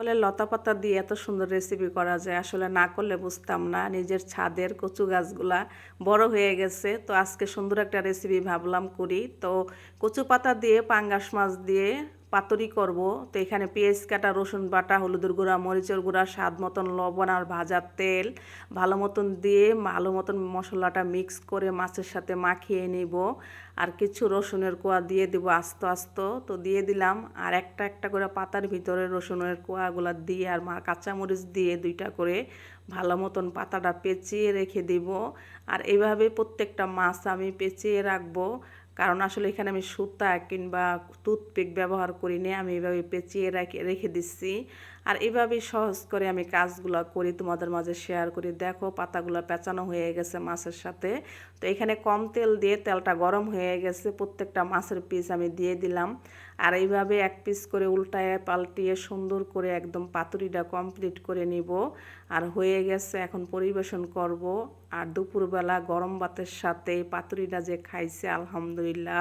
বলে লতা পাতা দিয়ে এত সুন্দর রেসিপি করা যায়। আসলে না করলে বুঝতাম না। নিজের ছাদের কচু গাছগুলা বড় হয়ে গেছে। তো আজকে সুন্দর একটা রেসিপি ভাবলাম করি। তো কচু পাতা দিয়ে, পাঙ্গাস মাছ দিয়ে পাতুরি করব। তো এখানে পেঁয়াজ, কাটা, রসুন বাটা, হলুদের গুঁড়া, মরিচের গুঁড়া, স্বাদ মতন লবণ আর ভাজার তেল ভালো মতন দিয়ে ভালো মতন মশলাটা মিক্স করে মাছের সাথে মাখিয়ে নিব। আর কিছু রসুনের কোয়া দিয়ে দিব আস্তে আস্তে। তো দিয়ে দিলাম। আর একটা একটা করে পাতার ভিতরে রসুনের কোয়াগুলো দিয়ে আর মা কাঁচামরিচ দিয়ে দুইটা করে ভালো মতন পাতাটা পেঁচিয়ে রেখে দিব। আর এইভাবে প্রত্যেকটা মাছ আমি পেঁচিয়ে রাখব। কারণ আসলে এখানে আমি সুতা কিংবা টুথপিক ব্যবহার করি নি আমি এভাবে পেঁচিয়ে রেখে রেখে দিচ্ছি। আর এভাবেই সহজ করে আমি কাজগুলো করি, তোমাদের মাঝে শেয়ার করি। দেখো পাতাগুলো পেঁচানো হয়ে গেছে মাছের সাথে। তো এখানে কম তেল দিয়ে তেলটা গরম হয়ে গেছে, প্রত্যেকটা মাছের পিস আমি দিয়ে দিলাম। আর এইভাবে এক পিস করে উল্টায় পাল্টিয়ে সুন্দর করে একদম পাতুরিটা কমপ্লিট করে নিব। আর হয়ে গেছে, এখন পরিবেশন করব। আর দুপুরবেলা গরম ভাতের সাথে পাতুরিটা যে খাইছে আলহামদুলিল্লাহ।